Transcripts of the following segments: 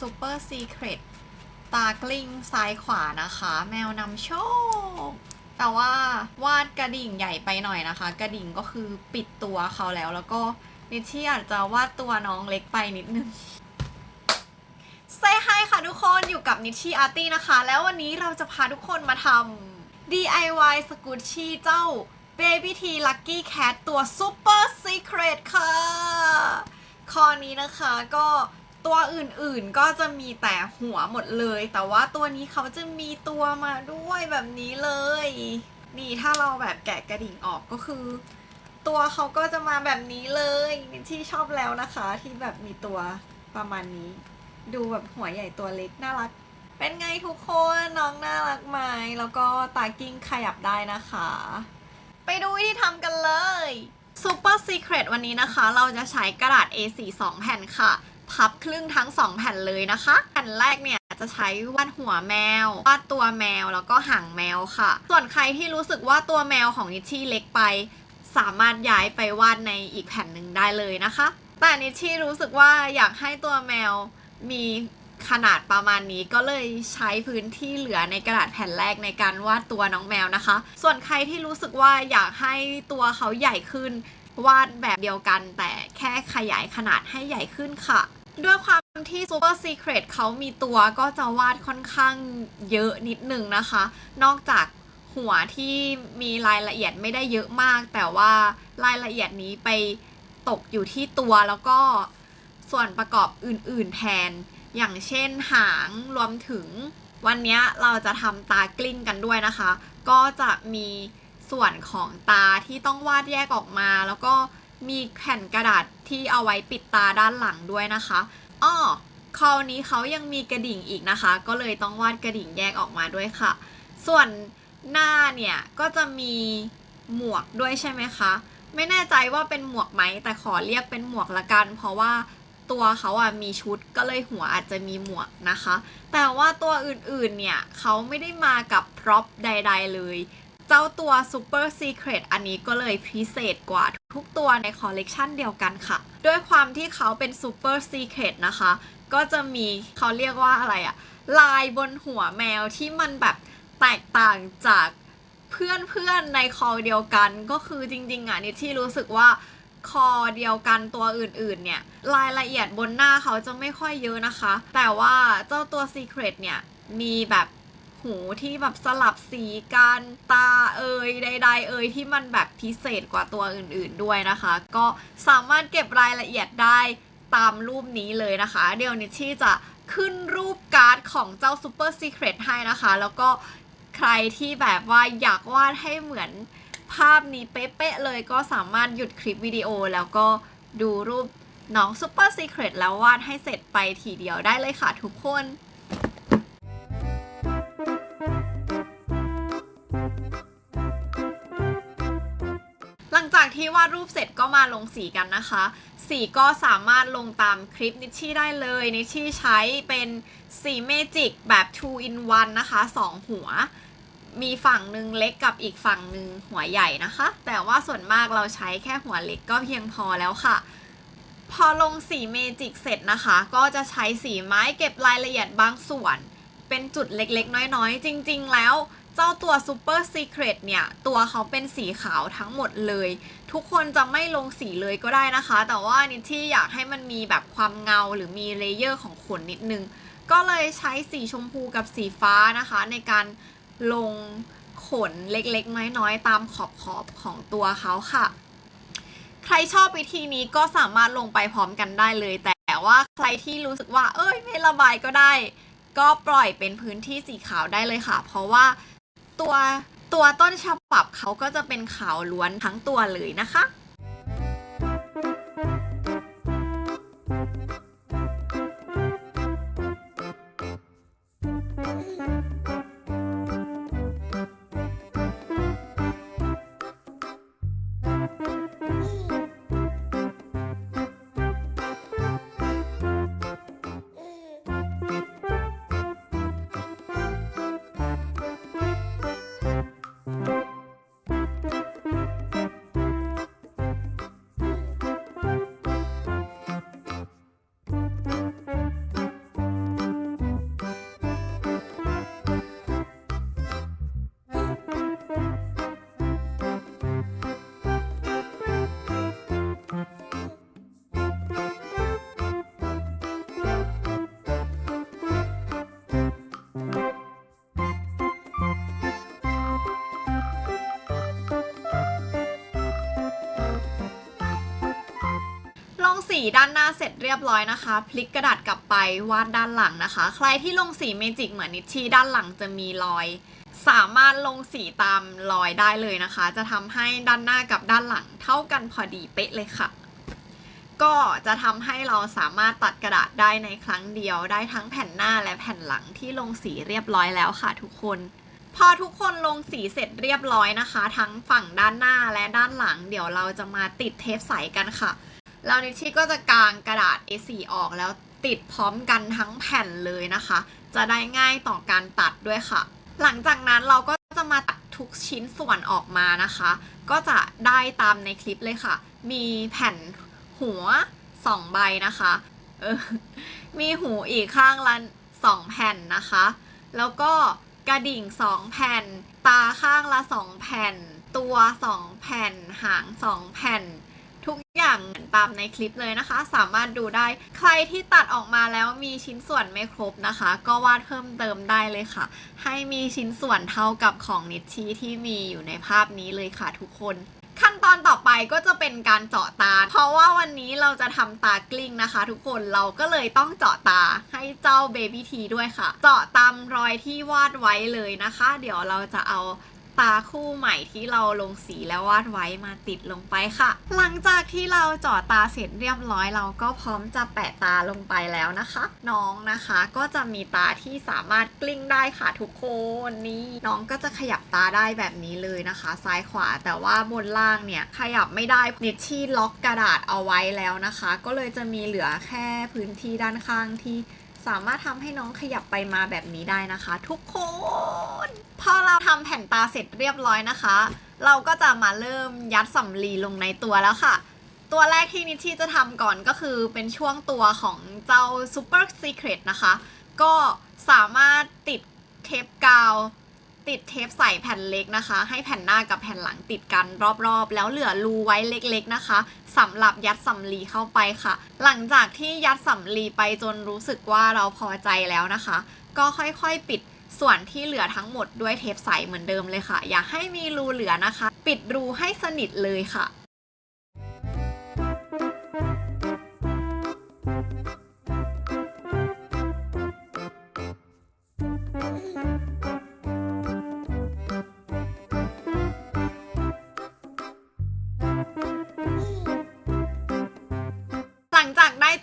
ซูเปอร์ซีเครตตากลิ้งซ้ายขวานะคะ แมวนำโชค แต่ว่าวาดกระดิ่งใหญ่ไปหน่อยนะคะ กระดิ่งก็คือปิดตัวเขาแล้ว แล้วก็นิชชี่อาจจะวาดตัวน้องเล็กไปนิดนึงเซฮายค่ะทุกคนอยู่กับนิชชี่อาร์ตี้นะคะ แล้ววันนี้เราจะพาทุกคนมาทำ DIY สกูชชี่เจ้า Baby T Lucky Cat ตัว Super Secret ค่ะ คอนี้นะคะก็ ตัวอื่นๆก็จะมีแต่หัวหมดเลย แต่ว่าตัวนี้เขาจะมีตัวมาด้วยแบบนี้เลย นี่ถ้าเราแบบแกะกระดิ่งออกก็คือ ตัวเขาก็จะมาแบบนี้เลยที่ชอบแล้วนะคะ ที่แบบมีตัวประมาณนี้ ดูแบบหัวใหญ่ตัวเล็กน่ารัก เป็นไงทุกคนน้องน่ารักไหมแล้วก็ตากิ้งขยับได้นะคะ ไปดูวิธีทำกันเลย Super Secret วันนี้นะคะ เราจะใช้กระดาษ A4 2 แผ่นค่ะ พับครึ่งทั้ง 2 แผ่นเลยนะคะ แผ่นแรกเนี่ยจะใช้วาดหัวแมววาดตัวแมวแล้วก็หางแมวค่ะ ส่วนใครที่รู้สึกว่าตัวแมวของนิชชี่เล็กไป สามารถย้ายไปวาดในอีกแผ่นหนึ่งได้เลยนะคะ แต่นิชชี่รู้สึกว่าอยากให้ตัวแมวมีขนาดประมาณนี้ก็เลยใช้พื้นที่เหลือในกระดาษแผ่นแรกในการวาดตัวน้องแมวนะคะ ส่วนใครที่รู้สึกว่าอยากให้ตัวเขาใหญ่ขึ้น วาดแบบเดียวกัน แต่แค่ขยายขนาดให้ใหญ่ขึ้นค่ะ ด้วยความที่ Super Secret เขามีตัวก็จะวาดค่อนข้างเยอะนิดนึงนะคะ นอกจากหัวที่มีรายละเอียดไม่ได้เยอะมาก แต่ว่ารายละเอียดนี้ไปตกอยู่ที่ตัวแล้วก็ส่วนประกอบอื่นๆแทน อย่างเช่นหางรวมถึงวันนี้เราจะทำตากลิ้งกันด้วยนะคะ ก็จะมีส่วนของตาที่ต้องวาดแยกออกมา แล้วก็ มีแผ่นกระดาษที่เอาไว้ปิดตาด้านหลังด้วยนะคะอ้อคราวนี้เขายังมีกระดิ่งอีกนะคะ ก็เลยต้องวาดกระดิ่งแยกออกมาด้วยค่ะ ส่วนหน้าเนี่ยก็จะมีหมวกด้วยใช่ไหมคะ ไม่แน่ใจว่าเป็นหมวกไหม แต่ขอเรียกเป็นหมวกละกัน เพราะว่าตัวเขาอะมีชุดก็เลยหัวอาจจะมีหมวกนะคะ แต่ว่าตัวอื่นๆเนี่ยเขาไม่ได้มากับพร็อพใด ๆ เลย เจ้าตัว Super Secret อันนี้ก็เลยพิเศษกว่า ทุกตัวในคอลเลกชันเดียวกันค่ะ ด้วยความที่เขาเป็น Super Secret นะคะ ก็จะมีเขาเรียกว่าอะไรอะลายบนหัวแมวที่มันแบบแตกต่างจากเพื่อนๆในคอเดียวกันก็คือจริง ๆอะนิชที่รู้สึกว่าคอเดียวกันตัวอื่นๆ เนี่ย รายละเอียดบนหน้าเขาจะไม่ค่อยเยอะนะคะ แต่ว่าเจ้าตัว Secret เนี่ย มีแบบ หูที่แบบสลับสีกันตาเอ่ยใด ๆ เอ่ยที่มันแบบพิเศษกว่าตัวอื่นๆด้วยนะคะ ก็สามารถเก็บรายละเอียดได้ตามรูปนี้เลยนะคะ เดี๋ยวนิชชี่จะขึ้นรูปการ์ดของเจ้า Super Secret ให้นะคะ แล้วก็ใครที่แบบว่าอยากวาดให้เหมือนภาพนี้เป๊ะๆเลยก็สามารถหยุดคลิปวิดีโอแล้วก็ดูรูปน้อง Super Secret แล้ววาดให้เสร็จไปทีเดียวได้เลยค่ะทุกคน ลังจากที่วาดรูปเสร็จก็มาลงสีกันนะคะ สีก็สามารถลงตามคลิปนิชชี่ได้เลยนิชชี่ใช้เป็นสีเมจิกแบบ 2 in 1 นะคะ 2 หัว มีฝั่งหนึ่งเล็กกับอีกฝั่งหนึ่งหัวใหญ่นะคะ แต่ว่าส่วนมากเราใช้แค่หัวเล็กก็เพียงพอแล้วค่ะ พอลงสีเมจิกเสร็จนะคะ ก็จะใช้สีไม้เก็บรายละเอียดบางส่วน เป็นจุดเล็กๆ น้อยๆ จริง ๆ แล้ว เจ้าตัว Super Secret เนี่ย ตัวเขาเป็นสีขาวทั้งหมดเลย ทุกคนจะไม่ลงสีเลยก็ได้นะคะ แต่ว่านิชที่อยากให้มันมีแบบความเงาหรือมีเลเยอร์ของขนนิดนึง ก็เลยใช้สีชมพูกับสีฟ้านะคะ ในการลงขนเล็กๆ น้อยๆ ตามขอบๆของตัวเขาค่ะ ใครชอบวิธีนี้ก็สามารถลงไปพร้อมกันได้เลย แต่ว่าใครที่รู้สึกว่า เอ้ยไม่ระบายก็ได้ ก็ปล่อยเป็นพื้นที่สีขาวได้เลยค่ะ เพราะว่า ตัวตัวต้นฉบับเขาก็จะเป็นขาวล้วนทั้งตัวเลยนะคะ สีด้านหน้าเสร็จเรียบร้อยนะคะ พลิกกระดาษกลับไปวาดด้านหลังนะคะ ใครที่ลงสีเมจิกเหมือนนิชชี่ด้านหลังจะมีรอย สามารถลงสีตามรอยได้เลยนะคะ จะทำให้ด้านหน้ากับด้านหลังเท่ากันพอดีเป๊ะเลยค่ะ ก็จะทำให้เราสามารถตัดกระดาษได้ในครั้งเดียวได้ทั้งแผ่นหน้าและแผ่นหลังที่ลงสีเรียบร้อยแล้วค่ะ ทุกคนพอทุกคนลงสีเสร็จเรียบร้อยนะคะ ทั้งฝั่งด้านหน้าและด้านหลัง เดี๋ยวเราจะมาติดเทปใสกันค่ะ แล้วนิชชี่ก็จะกางกระดาษ A4 ออกแล้วติดพร้อมกันทั้งแผ่นเลยนะคะ จะได้ง่ายต่อการตัดด้วยค่ะ หลังจากนั้นเราก็จะมาตัดทุกชิ้นส่วนออกมานะคะ ก็จะได้ตามในคลิปเลยค่ะ มีแผ่นหัวสองใบนะคะออมีหูอีกข้างละสองแผ่นนะคะ แล้วก็กระดิ่งสองแผ่น ตาข้างละสองแผ่น ตัวสองแผ่น หางสองแผ่น ทุก อย่างตามในคลิปเลยนะคะ สามารถดูได้ใครที่ตัดออกมาแล้วมีชิ้นส่วนไม่ครบนะคะ ก็วาดเพิ่มเติมได้เลยค่ะ ให้มีชิ้นส่วนเท่ากับของนิชชีที่มีอยู่ในภาพนี้เลยค่ะทุกคนขั้นตอนต่อไปก็จะเป็นการเจาะตา เพราะว่าวันนี้เราจะทำตากลิ้งนะคะ ทุกคนเราก็เลยต้องเจาะตาให้เจ้าเบบี้ทีด้วยค่ะ เจาะตามรอยที่วาดไว้เลยนะคะ เดี๋ยวเราจะเอา ตาคู่ใหม่ที่เราลงสีแล้ววาดไว้มาติดลงไปค่ะ หลังจากที่เราเจาะตาเสร็จเรียบร้อยเราก็พร้อมจะแปะตาลงไปแล้วนะคะ น้องนะคะก็จะมีตาที่สามารถกลิ้งได้ค่ะทุกคนนี่น้องก็จะขยับตาได้แบบนี้เลยนะคะ ซ้ายขวาแต่ว่าบนล่างเนี่ยขยับไม่ได้นิชชี่ล็อกกระดาษเอาไว้แล้วนะคะ ก็เลยจะมีเหลือแค่พื้นที่ด้านข้างที่ สามารถทำให้น้องขยับไปมาแบบนี้ได้นะคะ ทุกคน พอเราทำแผ่นตาเสร็จเรียบร้อยนะคะ เราก็จะมาเริ่มยัดสำลีลงในตัวแล้วค่ะ ตัวแรกที่นิชชี่จะทำก่อนก็คือเป็นช่วงตัวของเจ้า Super Secret นะคะ ก็สามารถติดเทปกาว ติดเทปใส่แผ่นเล็กนะคะ ให้แผ่นหน้ากับแผ่นหลังติดกันรอบๆ แล้วเหลือรูไว้เล็กๆนะคะสำหรับยัดสำลีเข้าไปค่ะ หลังจากที่ยัดสำลีไปจนรู้สึกว่าเราพอใจแล้วนะคะ ก็ค่อยๆปิดส่วนที่เหลือทั้งหมดด้วยเทปใสเหมือนเดิมเลยค่ะ อย่าให้มีรูเหลือนะคะ ปิดรูให้สนิทเลยค่ะ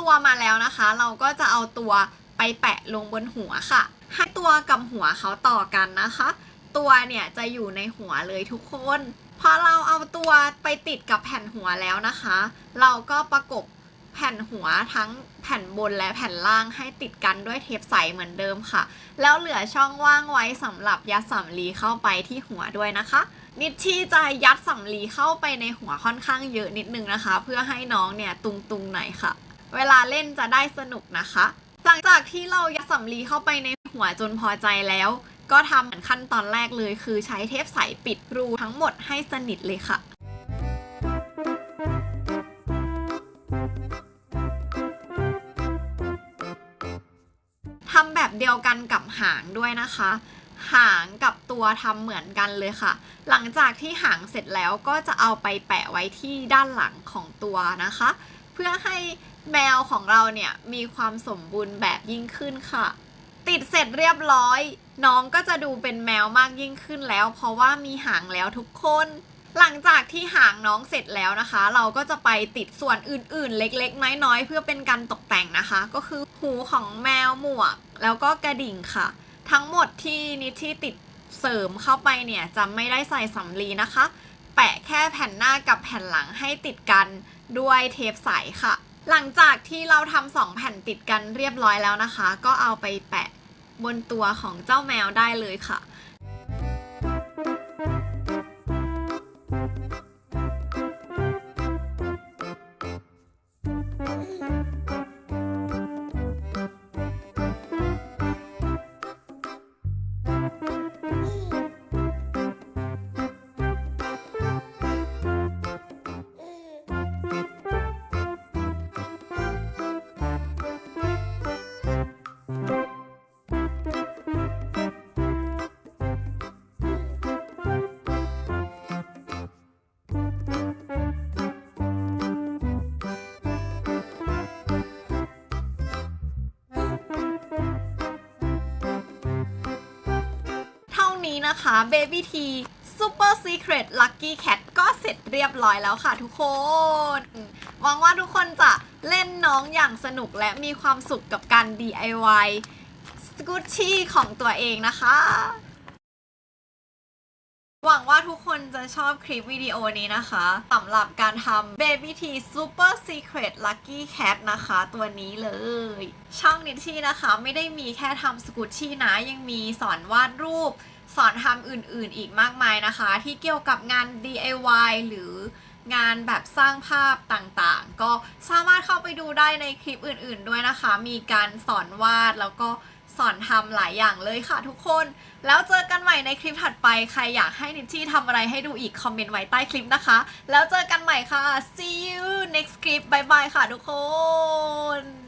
ตัวมาแล้วนะคะ เราก็จะเอาตัวไปแปะลงบนหัวค่ะ ให้ตัวกับหัวเขาต่อกันนะคะ ตัวเนี่ยจะอยู่ในหัวเลยทุกคนพอเราเอาตัวไปติดกับแผ่นหัวแล้วนะคะ เราก็ประกบแผ่นหัวทั้งแผ่นบนและแผ่นล่างให้ติดกันด้วยเทปใสเหมือนเดิมค่ะ แล้วเหลือช่องว่างไว้สำหรับยัดสำลีเข้าไปที่หัวด้วยนะคะ นิชชี่จะยัดสำลีเข้าไปในหัวค่อนข้างเยอะนิดนึงนะคะ เพื่อให้น้องเนี่ยตุงๆหน่อยค่ะ เวลาเล่นจะได้สนุกนะคะ หลังจากที่เรายัดสำลีเข้าไปในหัวจนพอใจแล้ว ก็ทำเหมือนขั้นตอนแรกเลย คือใช้เทปใสปิดรูทั้งหมดให้สนิทเลยค่ะทำแบบเดียวกันกับหางด้วยนะคะ หางกับตัวทำเหมือนกันเลยค่ะ หลังจากที่หางเสร็จแล้วก็จะเอาไปแปะไว้ที่ด้านหลังของตัวนะคะ เพื่อให้ แมวของเราเนี่ยมีความสมบูรณ์แบบยิ่งขึ้นค่ะ ติดเสร็จเรียบร้อย น้องก็จะดูเป็นแมวมากยิ่งขึ้นแล้ว เพราะว่ามีหางแล้วทุกคน หลังจากที่หางน้องเสร็จแล้วนะคะ เราก็จะไปติดส่วนอื่นๆ เล็กๆ น้อยๆ เพื่อเป็นการตกแต่งนะคะ ก็คือหูของแมวหมวก แล้วก็กระดิ่งค่ะ ทั้งหมดที่นิชที่ติดเสริมเข้าไปเนี่ยจะไม่ได้ใส่สำลีนะคะ แปะแค่แผ่นหน้ากับแผ่นหลังให้ติดกันด้วยเทปใสค่ะ หลังจากที่เราทำสองแผ่นติดกันเรียบร้อยแล้วนะคะ ก็เอาไปแปะบนตัวของเจ้าแมวได้เลยค่ะ นะคะ Baby T Super Secret Lucky Cat ก็เสร็จเรียบร้อยแล้วค่ะทุกคน หวังว่าทุกคนจะเล่นน้องอย่างสนุกและมีความสุขกับการ DIY สกูตชี่ของตัวเองนะคะ หวังว่าทุกคนจะชอบคลิปวิดีโอนี้นะคะสำหรับการทำ Baby T Super Secret Lucky Cat นะคะ ตัวนี้เลย ช่องนิชชี่นะคะ ไม่ได้มีแค่ทำสกูตชี่นะยังมีสอนวาดรูป สอนทำอื่นๆอีกมากมายนะคะ ที่เกี่ยวกับงาน DIY หรืองานแบบสร้างภาพต่างๆ ก็สามารถเข้าไปดูได้ในคลิปอื่นๆด้วยนะคะ มีการสอนวาดแล้วก็สอนทำหลายอย่างเลยค่ะทุกคน แล้วเจอกันใหม่ในคลิปถัดไป ใครอยากให้นิชชี่ทำอะไรให้ดูอีก คอมเมนต์ไว้ใต้คลิปนะคะ แล้วเจอกันใหม่ค่ะ see you next clip บายบายค่ะทุกคน